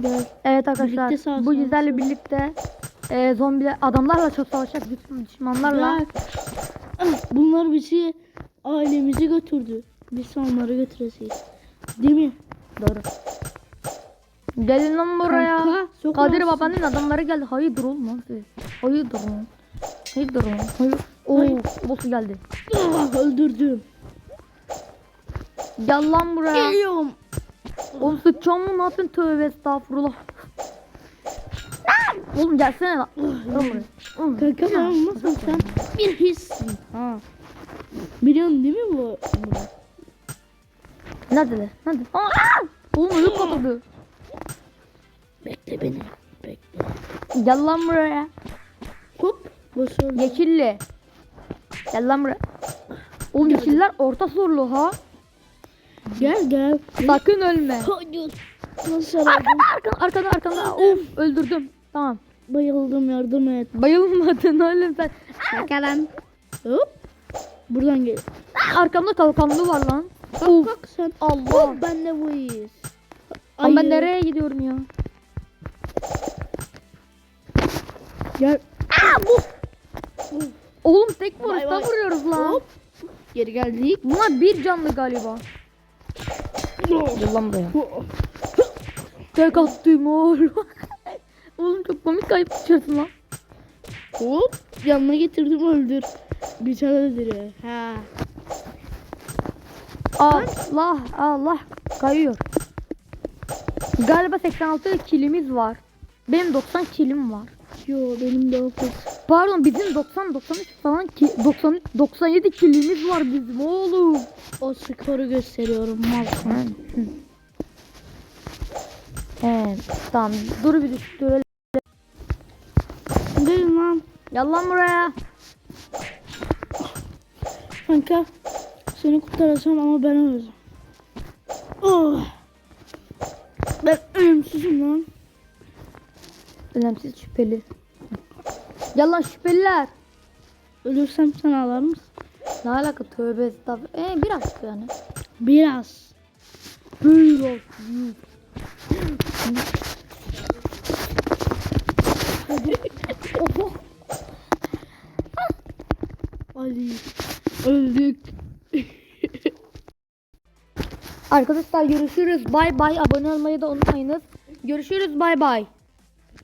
Gel. Evet arkadaşlar Birlikte bu yüzlerle birlikte e, zombiler adamlarla çok savaşacak düş- düşmanlarla. Bak. Bunlar bizi ailemizi götürdü. Biz onları götüreceğiz. Değil mi? Doğru. Gelin lan buraya. Kanka, Kadir babanın adamları geldi. Hayırdır oğlum lan siz? Hayırdır oğlum? Hayırdır oğlum? Hayır. Oo, Hayır. boss geldi. Ah, öldürdüm. Gel lan buraya. Geliyorum. Oğlum sıçacağım mı? Ne yapıyorsun? Tövbe estağfurullah. Lan! Oğlum gelsene lan. Kanka ben olmasam sen bir hissin. Ha. Biliyorsun değil mi bu? Neredeler? Nerede? Aa! Oğlum ölüp patladı. Bekle beni. Bekle. Gel lan buraya. Hop. Başarılı. Yeşilli. Gel lan buraya. Oğlum yeşiller orta sorulu ha. Gel gel. Sakın ölme. Nasıl aradım? Arkada arkada arkada. Of öldürdüm. Tamam. Bayıldım yardım et. Bayılmadın oğlum sen. Kanka lan. Hop. Buradan gel. Arkamda kalkanlı var lan. Kalk Of. kalk sen. Allah. Hop ben de buyuz. Lan ben nereye gidiyorum ya? Gel. Oğlum tek vuruşta vuruyoruz lan. Hop. Geri geldik. Bunlar bir canlı galiba. Gel lan buraya. Tek attım oğlum. oğlum çok komik kayıp düşüyorsun lan. Hop. Yanına getirdim öldür. Bir tane öldürüyor. Ha. Allah Allah kayıyor. Galiba 86 kilimiz var. Benim 90 kilim var. Yo benim de okul. Pardon bizim 90 93 falan ki 90 97 kilimiz var bizim oğlum. O skoru gösteriyorum mal. Evet tamam dur bir düştürelim. Gelin lan. Gel lan buraya. Kanka seni kurtaracağım ama ben öleceğim. Oh. Ben ölümsüzüm lan. Önemsiz şüpheli. Gel lan şüpheliler. Ölürsem sen ağlar mısın? Ne alaka tövbe estağfurullah. Ee biraz yani. Biraz. Biraz. Ali. Öldük. Arkadaşlar görüşürüz. Bay bay. Abone olmayı da unutmayınız. Görüşürüz. Bay bay.